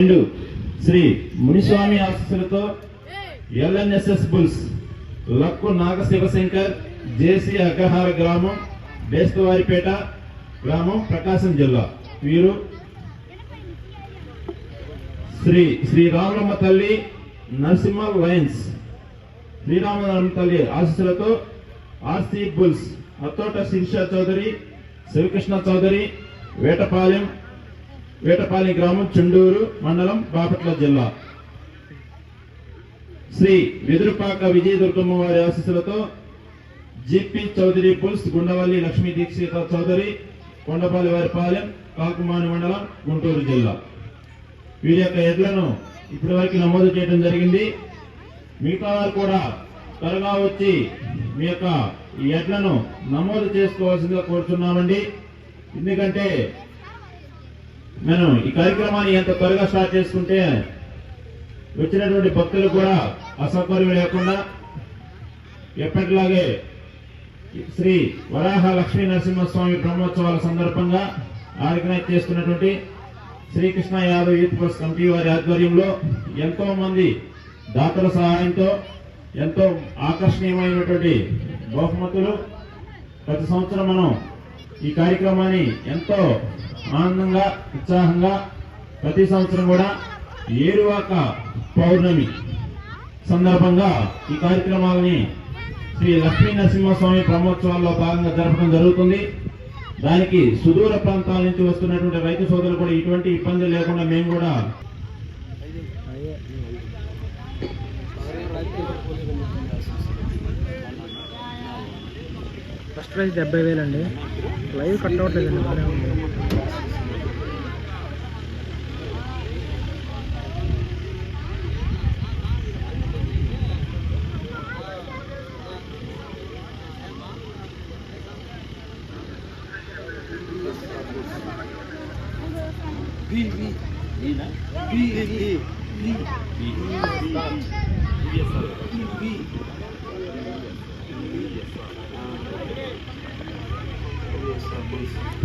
రెండు శ్రీ మునిస్వామి ఆశీస్సులతో LNSS bulls Lakku Naga Shivashankar JC Agrahara గ్రామం బేస్తవారిపేట గ్రామం ప్రకాశం జిల్లా. వీరు శ్రీ శ్రీ రామలమ్మ తల్లి నరసింహ లయన్స్. శ్రీరామనాథం తల్లి ఆశీస్సులతో ఆర్సీ బుల్స్ అత్తోట శిరీష చౌదరి శివకృష్ణ చౌదరి వేటపాలెం వేటపాలెం గ్రామం చుండూరు మండలం బాపట్ల జిల్లా. శ్రీ వెదురుపాక విజయదుర్గమ్మ వారి ఆశీస్సులతో జిపి చౌదరి పుల్స్ గుండవల్లి లక్ష్మీ దీక్షిత చౌదరి కొండపల్లి వారి పాలెం కాకుమాని మండలం గుంటూరు జిల్లా. వీరి యొక్క ఎడ్లను ఇప్పటి వరకు నమోదు చేయడం జరిగింది. మిగతా వారు కూడా త్వరగా వచ్చి మీ యొక్క ఈ ఎడ్లను నమోదు చేసుకోవాల్సిందిగా కోరుతున్నామండి. ఎందుకంటే మనం ఈ కార్యక్రమాన్ని ఎంత త్వరగా స్టార్ట్ చేసుకుంటే వచ్చినటువంటి భక్తులు కూడా అసౌకర్యం లేకుండా ఎప్పటిలాగే శ్రీ వరాహ లక్ష్మీ నరసింహస్వామి బ్రహ్మోత్సవాల సందర్భంగా ఆర్గనైజ్ చేస్తున్నటువంటి Srikrishna Yadav youth force committee వారి ఆధ్వర్యంలో ఎంతో మంది దాతల సహాయంతో ఎంతో ఆకర్షణీయమైనటువంటి బహుమతులు. ప్రతి సంవత్సరం మనం ఈ కార్యక్రమాన్ని ఎంతో ఆనందంగా ఉత్సాహంగా ప్రతి సంవత్సరం కూడా ఏరువాక పౌర్ణమి సందర్భంగా ఈ కార్యక్రమాలని శ్రీ లక్ష్మీ నరసింహస్వామి బ్రహ్మోత్సవాల్లో భాగంగా జరపడం జరుగుతుంది. దానికి సుదూర ప్రాంతాల నుంచి వస్తున్నటువంటి రైతు సోదరులు కూడా ఇటువంటి ఇబ్బంది లేకుండా మేము కూడా ఫస్ట్ ప్రైజ్ డెబ్బై వేలు అండి లైవ్ కట్ అవ్వట్లేదండి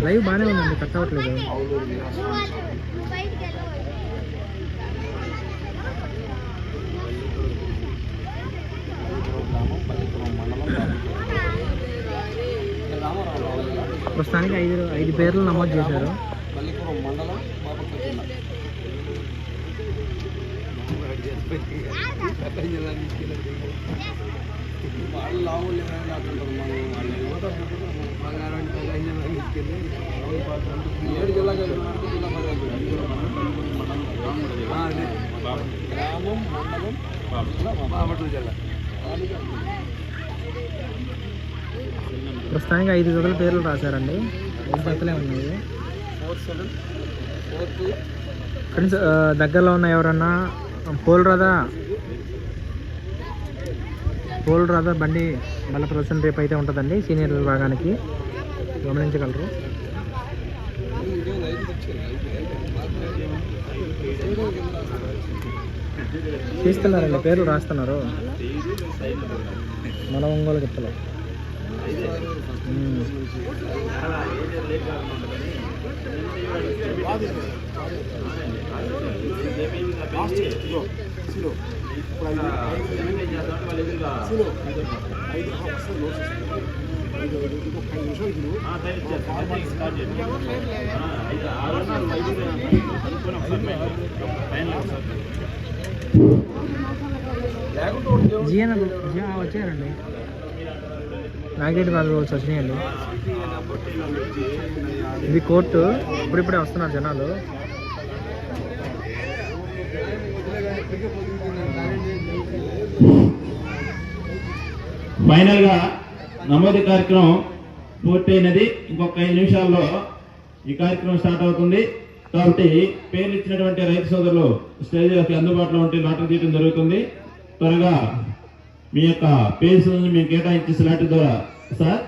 లైవ్ బాగానే ఉందండి కట్ అవ్వట్లేదు. ప్రస్తుతానికి ఐదు ఐదు పేర్లు నమోదు చేశారు. వాళ్ళు లావులు ఏమైనా అంటుంటారు మనం వాళ్ళు యువత బంగారం అంటే జిల్లా తీసుకెళ్ళి ఏడు జిల్లా కలిపినాడు జిల్లా గ్రామం మండలం బాపట్ల జిల్లా ప్రస్తుతానికి ఐదు జతల పేర్లు రాశారండి ఐదు జతలే ఉన్నాయి ఫ్రెండ్స్ దగ్గరలో ఉన్న ఎవరన్నా పోల్ రాదా పోల్ రాదా బండి బల ప్రదర్శన రేపు అయితే ఉంటుందండి సీనియర్ విభాగానికి. గమనించగలరు. తీస్తున్నారండి పేర్లు రాస్తున్నారు. మన ఒంగోలు గిత్తలు జీఎన్ జియన్ వచ్చారండి. మ్యాగ్నెట్ వాళ్ళు రోజు వచ్చినాయండి. ఇది కోర్టు. ఇప్పుడిప్పుడే వస్తున్నారు జనాలు. ఫైనల్గా నమోదు కార్యక్రమం పూర్తయినది. ఇంకొక ఐదు నిమిషాల్లో ఈ కార్యక్రమం స్టార్ట్ అవుతుంది. కాబట్టి పేర్లు ఇచ్చినటువంటి రైతు సోదరులు స్టేజ్కి అందుబాటులో ఉంటే లాటరీ తీయడం జరుగుతుంది. త్వరగా మీ యొక్క పేర్స్ మేము కేటాయించి స్లాట్ ద్వారా సార్?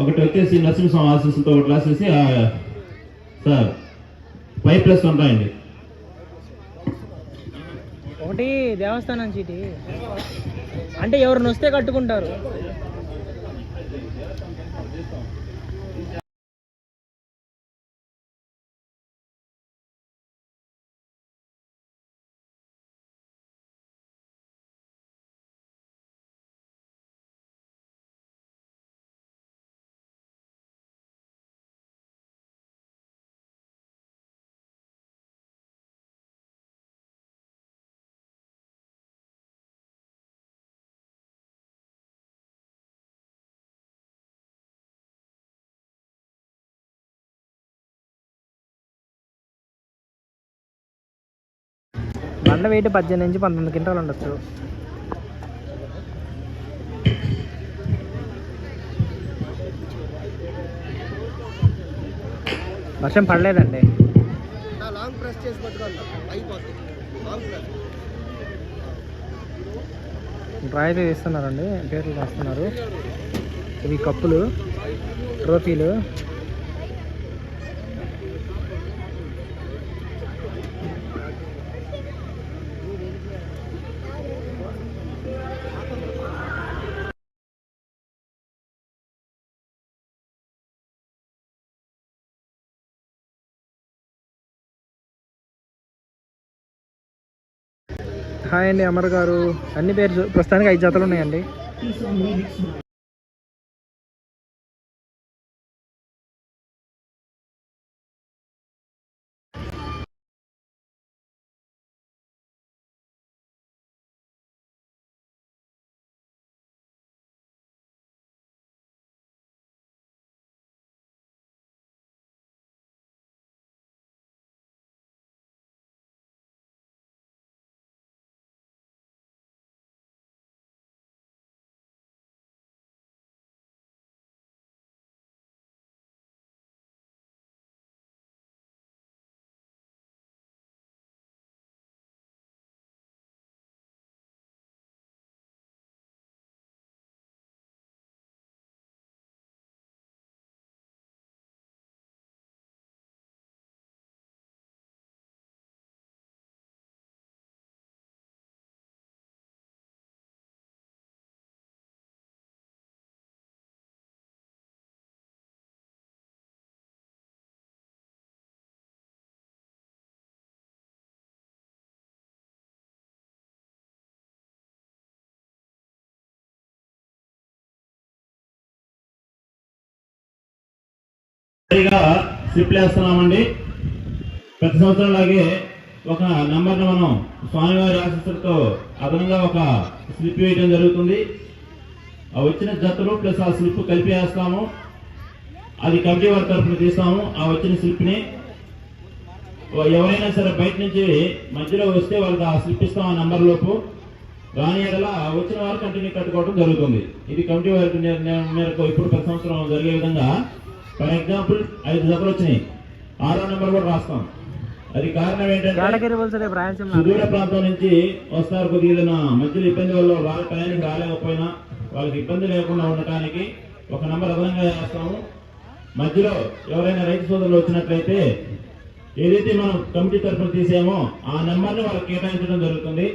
ఒకటి వచ్చేసి నరసింహస్వామి ఆశీస్సులతో ఒకటి రాసేసి సార్ ఫైవ్ ప్లస్ ఉంటాయండి ఒకటి దేవస్థానం చీటి. అంటే ఎవరిని వస్తే కట్టుకుంటారు. బండ వెయిట్ పద్దెనిమిది నుంచి పంతొమ్మిది క్వింటాలు ఉండొచ్చు. వర్షం పడలేదండి. లాంగ్ ప్రెస్ చేసి తీస్తున్నారండి పేర్లు రాస్తున్నారు. ఇవి కప్పులు ట్రోఫీలు. హాయ్ అండి అమర్ గారు. అన్ని పేరు ప్రస్తుతానికి ఐదు జతలు ఉన్నాయండి. స్లిప్లు వేస్తున్నామండి ప్రతి సంవత్సరం లాగే ఒక నంబర్ను మనం స్వామివారి ఆశీస్సులతో అదనంగా ఒక స్లిప్ వేయడం జరుగుతుంది. ఆ వచ్చిన జతలు ప్లస్ ఆ స్లిప్ కలిపి వేస్తాము. అది కమిటీ వారి తరఫున తీస్తాము ఆ వచ్చిన స్లిప్ని. ఎవరైనా సరే బయట నుంచి మధ్యలో వస్తే వాళ్ళకి ఆ స్లిప్ ఇస్తాం ఆ నంబర్ లోపు రాని వచ్చిన వారు కంటిన్యూ కట్టుకోవడం జరుగుతుంది. ఇది కమిటీ వారి మేరకు ఇప్పుడు ప్రతి సంవత్సరం జరిగే విధంగా ఫర్ ఎగ్జాంపుల్ ఐదు జతలు వచ్చినాయి. ఆరో నెంబర్ కూడా రాస్తాం. అది కారణం ఏంటంటే సుదూర ప్రాంతం నుంచి వస్తారు కొద్దిగా మధ్యలో ఇబ్బంది వల్ల వాళ్ళ టయానికి రాలేకపోయినా వాళ్ళకి ఇబ్బంది లేకుండా ఉండటానికి ఒక నంబర్ అదనంగా వేస్తాము మధ్యలో ఎవరైనా రైతు సోదరులు వచ్చినట్లయితే ఏదైతే మనం కమిటీ తరఫున తీసామో ఆ నెంబర్ని వాళ్ళకి కేటాయించడం జరుగుతుంది.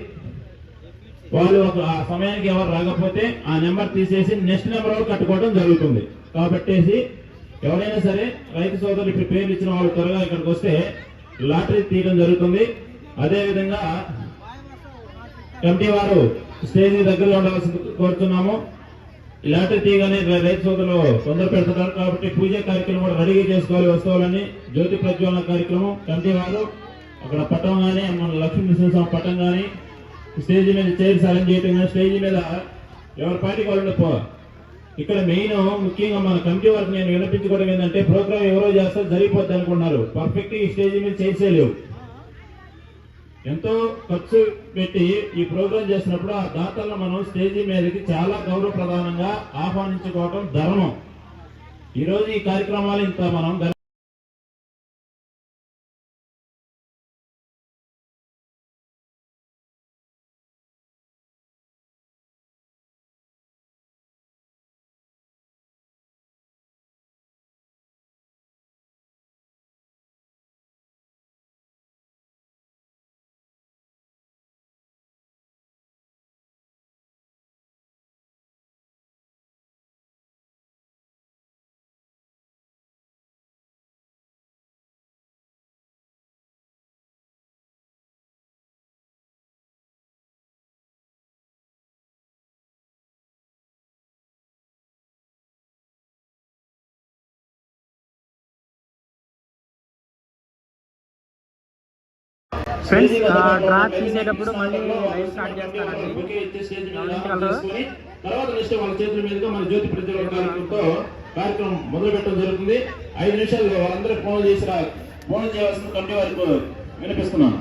వాళ్ళు ఒక ఆ సమయానికి ఎవరు రాకపోతే ఆ నెంబర్ తీసేసి నెక్స్ట్ నెంబర్ వరకు కట్టుకోవడం జరుగుతుంది. కాబట్టేసి ఎవరైనా సరే రైతు సోదరులు ఇప్పుడు పేర్లు ఇచ్చిన వాళ్ళు త్వరగా ఇక్కడికి వస్తే లాటరీ తీయడం జరుగుతుంది. అదే విధంగా కమిటీ వారు స్టేజ్ దగ్గరలో ఉండవలసింది కోరుతున్నాము. లాటరీ తీయగానే రైతు సోదరులు తొందర పెడుతున్నారు కాబట్టి పూజ కార్యక్రమం కూడా రెడీగా చేసుకోవాలి వస్తువులని జ్యోతి ప్రజ్వలన కార్యక్రమం. కమిటీ వారు అక్కడ పట్టం కానీ మన లక్ష్మీ నరసింహస్వామి పట్టం కానీ స్టేజ్ మీద చైర్స్ అరేంజ్ చేయటం కానీ స్టేజ్ మీద ఎవరి పార్టీకి వాళ్ళు పో ఇక్కడ మెయిన్ ముఖ్యంగా మన కమిటీ వరకు నేను వినిపించుకోవడం ఏంటంటే ప్రోగ్రామ్ ఎవరో చేస్తే జరిగిపోద్ది అనుకున్నారు పర్ఫెక్ట్ ఈ స్టేజ్ మీద చేసే లేవు. ఎంతో ఖర్చు పెట్టి ఈ ప్రోగ్రాం చేసినప్పుడు ఆ దాతలను మనం స్టేజీ మీదకి చాలా గౌరవ ప్రధానంగా ఆహ్వానించుకోవటం ధర్మం. ఈ రోజు ఈ కార్యక్రమాలు ఇంత మనం ఫ్రెండ్స్ స్టేజీ తీసేటప్పుడు మళ్ళీ లైవ్ స్టార్ట్ చేస్తానండి తర్వాత నెక్స్ట్ వాళ్ళ చేతుల మీదుగా మన జ్యోతి ప్రజ్వలన కార్యక్రమంతో కార్యక్రమం మొదలు పెట్టడం జరుగుతుంది. ఐదు నిమిషాలు వాళ్ళందరూ ఫోన్ చేసి రా- ఫోన్ చేయవలసిన కంటే వారికి వినిపిస్తున్నాను.